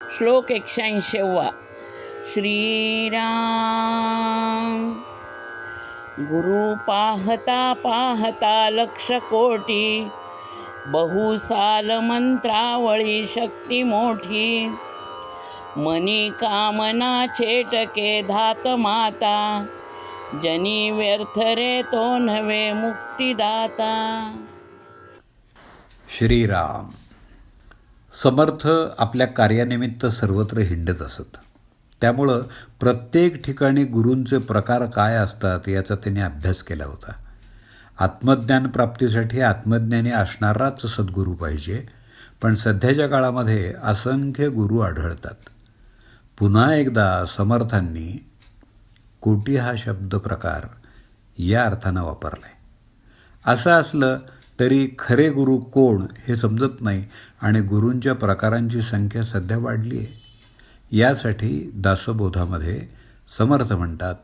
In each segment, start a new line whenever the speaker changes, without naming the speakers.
श्लोक एकशेऐंशीवा श्रीराम गुरु पाहता पाहता लक्ष कोटी बहुसाल मंत्रावळी शक्ती मोठी. मनी कामना चेटके धात माता जनी व्यर्थ रे तो नव्हे मुक्तिदाता.
श्रीराम समर्थ आपल्या कार्यानिमित्त सर्वत्र हिंडत असत. त्यामुळं प्रत्येक ठिकाणी गुरूंचे प्रकार काय असतात याचा त्यांनी अभ्यास केला होता. आत्मज्ञान प्राप्तीसाठी आत्मज्ञानी असणाराच सद्गुरू पाहिजे पण सध्याच्या काळामध्ये असंख्य गुरू आढळतात. पुन्हा एकदा समर्थांनी कोटी हा शब्द प्रकार या अर्थानं वापरलाय. असं असलं तरी खरे गुरु कोण हे समजत नाही आणि गुरूंच्या प्रकारांची संख्या सध्या वाढली आहे. यासाठी दासबोधामध्ये समर्थ म्हणतात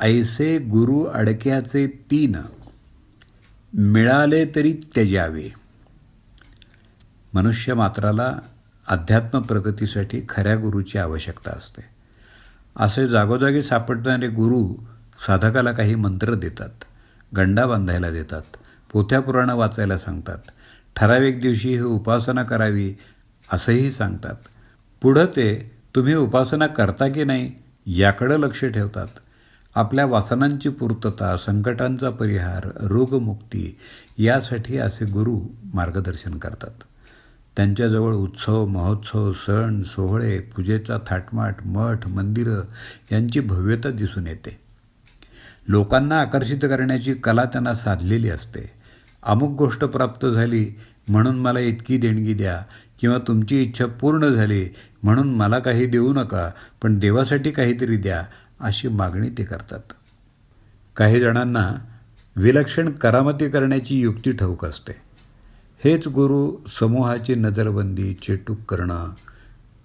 ऐसे गुरु अडक्याचे तीन मिळाले तरी त्यजावे मनुष्य मात्राला अध्यात्म प्रगतीसाठी खऱ्या गुरुची आवश्यकता असते. असे जागोजागी सापडणारे गुरु साधकाला काही मंत्र देतात गंडा बांधायला देतात पोथ्या पुराणं वाचायला सांगतात. ठराविक दिवशी ही उपासना करावी असंही सांगतात. पुढं ते तुम्ही उपासना करता की नाही याकडं लक्ष ठेवतात. आपल्या वासनांची पूर्तता संकटांचा परिहार रोगमुक्ती यासाठी असे गुरु मार्गदर्शन करतात. त्यांच्याजवळ उत्सव महोत्सव सण सोहळे पूजेचा थाटमाट मठ मंदिरं यांची भव्यता दिसून येते. लोकांना आकर्षित करण्याची कला त्यांना साधलेली असते. अमुक गोष्ट प्राप्त झाली म्हणून मला इतकी देणगी द्या किंवा तुमची इच्छा पूर्ण झाली म्हणून मला काही देऊ नका पण देवासाठी काहीतरी द्या अशी मागणी ते करतात. काही जणांना विलक्षण करामती करण्याची युक्ती ठाऊक असते. हेच गुरु समूहाची नजरबंदी चेटूक करणं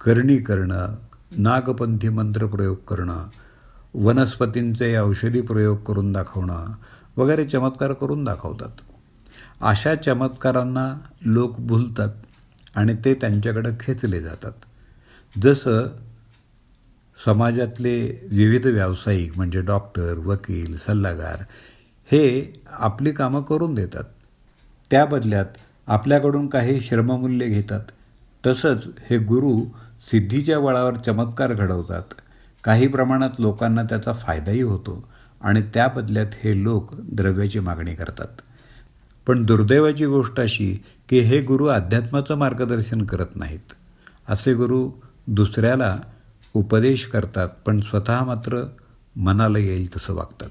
करणी करणं नागपंथी मंत्रप्रयोग करणं वनस्पतींचे औषधी प्रयोग करून दाखवणं वगैरे चमत्कार करून दाखवतात. अशा चमत्कारांना लोक भुलतात आणि ते त्यांच्याकडं खेचले जातात. जसं समाजातले विविध व्यावसायिक म्हणजे डॉक्टर वकील सल्लागार हे आपली कामं करून देतात. त्या बदल्यात आपल्याकडून काही श्रममूल्य घेतात. तसंच हे गुरु सिद्धीच्या बळावर चमत्कार घडवतात. काही प्रमाणात लोकांना त्याचा फायदाही होतो आणि त्या बदल्यात हे लोक द्रव्याची मागणी करतात. पण दुर्दैवाची गोष्ट अशी की हे गुरु अध्यात्माचं मार्गदर्शन करत नाहीत. असे गुरु दुसऱ्याला उपदेश करतात पण स्वतः मात्र मनाला येईल तसं वागतात.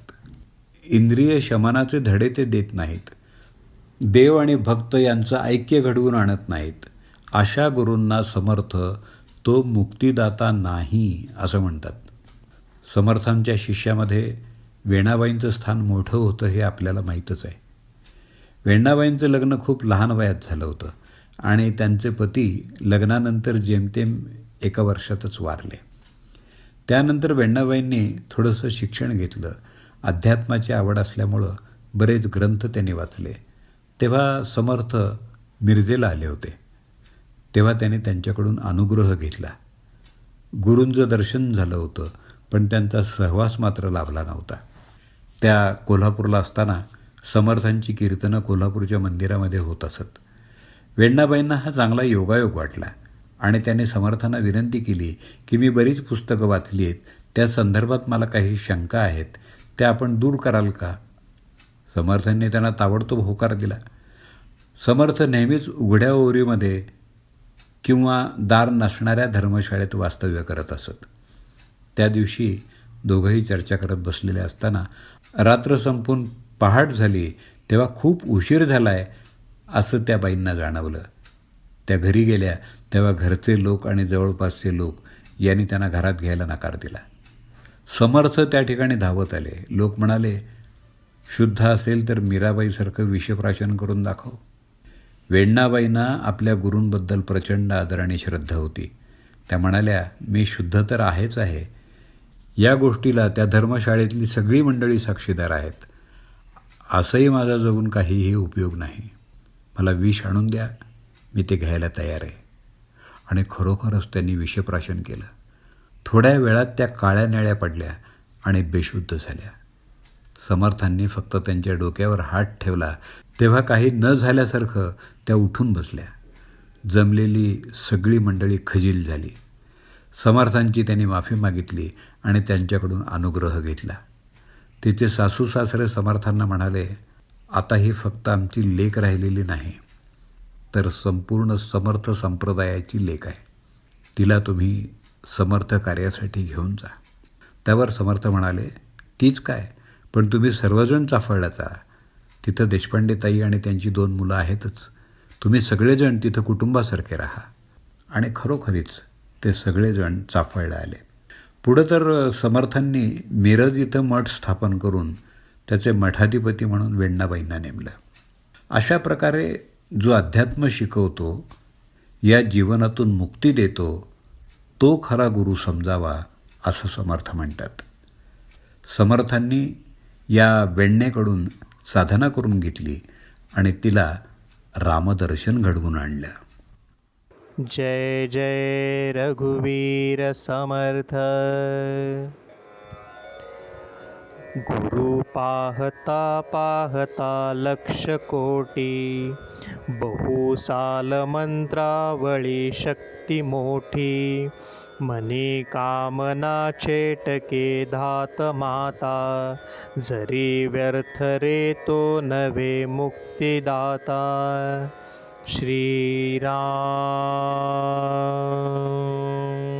इंद्रिय शमनाचे धडे ते देत नाहीत. देव आणि भक्त यांचं ऐक्य घडवून आणत नाहीत. अशा गुरूंना समर्थ तो मुक्तिदाता नाही असं म्हणतात. समर्थांच्या शिष्यामध्ये वेणाबाईंचं स्थान मोठं होतं हे आपल्याला माहीतच आहे. वेण्णाबाईंचं लग्न खूप लहान वयात झालं होतं आणि त्यांचे पती लग्नानंतर जेमतेम एका वर्षातच वारले. त्यानंतर वेण्णाबाईंनी थोडंसं शिक्षण घेतलं. अध्यात्माची आवड असल्यामुळं बरेच ग्रंथ त्यांनी वाचले. तेव्हा समर्थ मिरजेला आले होते. तेव्हा त्याने त्यांच्याकडून अनुग्रह घेतला. गुरूंचं दर्शन झालं होतं पण त्यांचा सहवास मात्र लाभला नव्हता. त्या कोल्हापूरला असताना समर्थांची कीर्तनं कोल्हापूरच्या मंदिरामध्ये होत असत. वेण्णाबाईंना हा चांगला योगायोग वाटला आणि त्याने समर्थांना विनंती केली की मी बरीच पुस्तकं वाचली आहेत त्या संदर्भात मला काही शंका आहेत त्या आपण दूर कराल का? समर्थांनी त्यांना ताबडतोब होकार दिला. समर्थ नेहमीच उघड्या ओरीमध्ये किंवा दार नसणाऱ्या धर्मशाळेत वास्तव्य करत असत. त्या दिवशी दोघंही चर्चा करत बसलेले असताना रात्र संपून पहाट झाली तेव्हा खूप उशीर झाला आहे असं त्या बाईंना जाणवलं. त्या घरी गेल्या तेव्हा घरचे लोक आणि जवळपासचे लोक यांनी त्यांना घरात घ्यायला नकार दिला. समर्थ त्या ठिकाणी धावत आले. लोक म्हणाले शुद्ध असेल तर मीराबाईसारखं विषप्राशन करून दाखव. वेण्णाबाईंना आपल्या गुरूंबद्दल प्रचंड आदर आणि श्रद्धा होती. त्या म्हणाल्या मी शुद्ध तर आहेच आहे. या गोष्टीला त्या धर्मशाळेतली सगळी मंडळी साक्षीदार आहेत. असंही माझा जगून काहीही उपयोग नाही. मला विष आणून द्या मी ते घ्यायला तयार आहे. आणि खरोखरच त्यांनी विषप्राशन केलं. थोड्या वेळात त्या काळ्या नेळ्या पडल्या आणि बेशुद्ध झाल्या. समर्थांनी फक्त त्यांच्या डोक्यावर हात ठेवला तेव्हा काही न झाल्यासारखं त्या उठून बसल्या. जमलेली सगळी मंडळी खजील झाली. समर्थांची त्यांनी माफी मागितली आणि त्यांच्याकडून अनुग्रह घेतला. तिचे सासू सासरे समर्थांना म्हणाले आता ही फक्त आमची लेख राहिलेली नाही तर संपूर्ण समर्थ संप्रदायाची लेख आहे. तिला तुम्ही समर्थ कार्यासाठी घेऊन जा. त्यावर समर्थ म्हणाले तीच काय पण तुम्ही सर्वजण चाफळल्याचा तिथं देशपांडे ताई आणि त्यांची दोन मुलं आहेतच. तुम्ही सगळेजण तिथं कुटुंबासारखे राहा. आणि खरोखरीच ते सगळेजण चाफळला आले. पुढं तर समर्थांनी मिरज इथं मठ स्थापन करून त्याचे मठाधिपती म्हणून वेण्णाबाईंना नेमलं. अशा प्रकारे जो अध्यात्म शिकवतो या जीवनातून मुक्ती देतो तो खरा गुरु समजावा असं समर्थ म्हणतात. समर्थांनी या वेण्णेकडून साधना करून घेतली आणि तिला रामदर्शन घडवून आणलं.
जय जय रघुवीरसमर्थ गुरुपाहता पाहता लक्षकोटि बहुसालमन्त्रावळी शक्तिमो कामना चेटके धात माता जरी व्यर्थ रे तो नवे मुक्तिदाता। श्रीराम।